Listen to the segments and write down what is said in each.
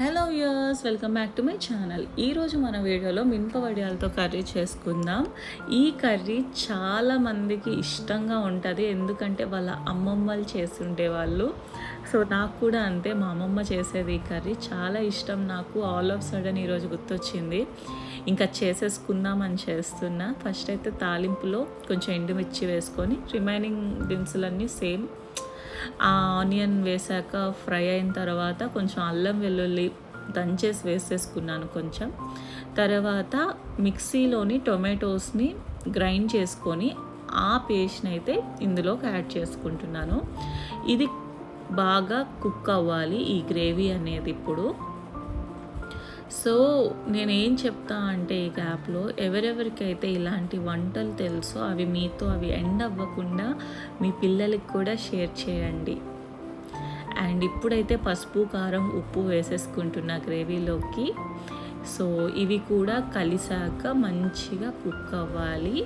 Hello viewers welcome back to my channel. ఈరోజు మన వీడియోలో మినప వడియాలతో కర్రీ చేసుకుందాం. ఈ కర్రీ చాలా మందికి ఇష్టంగా ఉంటుంది. ఎందుకంటే వాళ్ళ అమ్మమ్మలు చేస్తుండే వాళ్ళు. సో నాకు కూడా అంతే. మా అమ్మమ్మ చేసేది ఈ కర్రీ. చాలా ఇష్టం నాకు. ఆల్ ఆఫ్ సడన్ ఈరోజు గుర్తొచ్చింది. ఇంకా చేసేసుకుందామని చేస్తున్నా. ఫస్ట్ అయితే తాలింపులో కొంచెం ఎండుమిర్చి వేసుకొని రిమైనింగ్ దినుసులన్నీ సేమ్ ఆ ఆనియన్ వేసాక ఫ్రై అయిన తర్వాత కొంచెం అల్లం వెల్లుల్లి దంచేసి వేసేసుకున్నాను కొంచెం. తర్వాత మిక్సీలోని టొమాటోస్ని గ్రైండ్ చేసుకొని ఆ పేస్ట్ని అయితే ఇందులోకి యాడ్ చేసుకుంటున్నాను. ఇది బాగా కుక్ అవ్వాలి ఈ గ్రేవీ అనేది ఇప్పుడు. సో నేనేం చెప్తా అంటే ఈ గ్యాప్లో ఎవరెవరికైతే ఇలాంటి వంటలు తెలుసో అవి మీతో అవి ఎండ్ అవ్వకుండా మీ పిల్లలకి కూడా షేర్ చేయండి. అండ్ ఇప్పుడైతే పసుపు కారం ఉప్పు వేసేసుకుంటున్న గ్రేవీలోకి సో ఇవి కూడా కలిసాక మంచిగా కుక్ అవ్వాలి.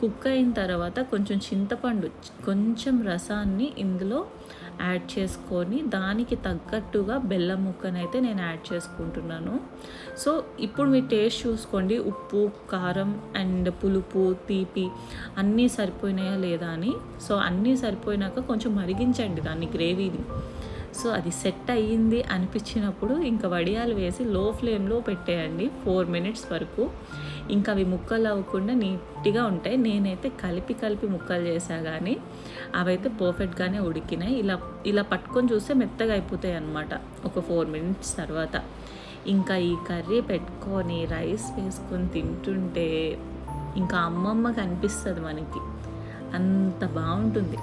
కుక్ అయిన తర్వాత కొంచెం చింతపండు కొంచెం రసాన్ని ఇందులో యాడ్ చేసుకొని దానికి తగ్గట్టుగా బెల్లం ముక్కనైతే నేను యాడ్ చేసుకుంటున్నాను. సో ఇప్పుడు మీ టేస్ట్ చూసుకోండి. ఉప్పు కారం అండ్ పులుపు తీపి అన్నీ సరిపోయినాయా లేదా అని. సో అన్నీ సరిపోయినాక కొంచెం మరిగించండి దాన్ని గ్రేవీని. సో అది సెట్ అయ్యింది అనిపించినప్పుడు ఇంకా వడియాలు వేసి లో ఫ్లేమ్లో పెట్టేయండి ఫోర్ మినిట్స్ వరకు. ఇంకా అవి ముక్కలు అవ్వకుండా నీట్గా ఉంటాయి. నేనైతే కలిపి కలిపి ముక్కలు చేసా కానీ అవైతే పర్ఫెక్ట్గానే ఉడికినాయి. ఇలా ఇలా పట్టుకొని చూస్తే మెత్తగా అయిపోతాయి అన్నమాట ఒక ఫోర్ మినిట్స్ తర్వాత. ఇంకా ఈ కర్రీ పెట్టుకొని రైస్ వేసుకొని తింటుంటే ఇంకా అమ్మమ్మ కనిపిస్తుంది మనకి. అంత బాగుంటుంది.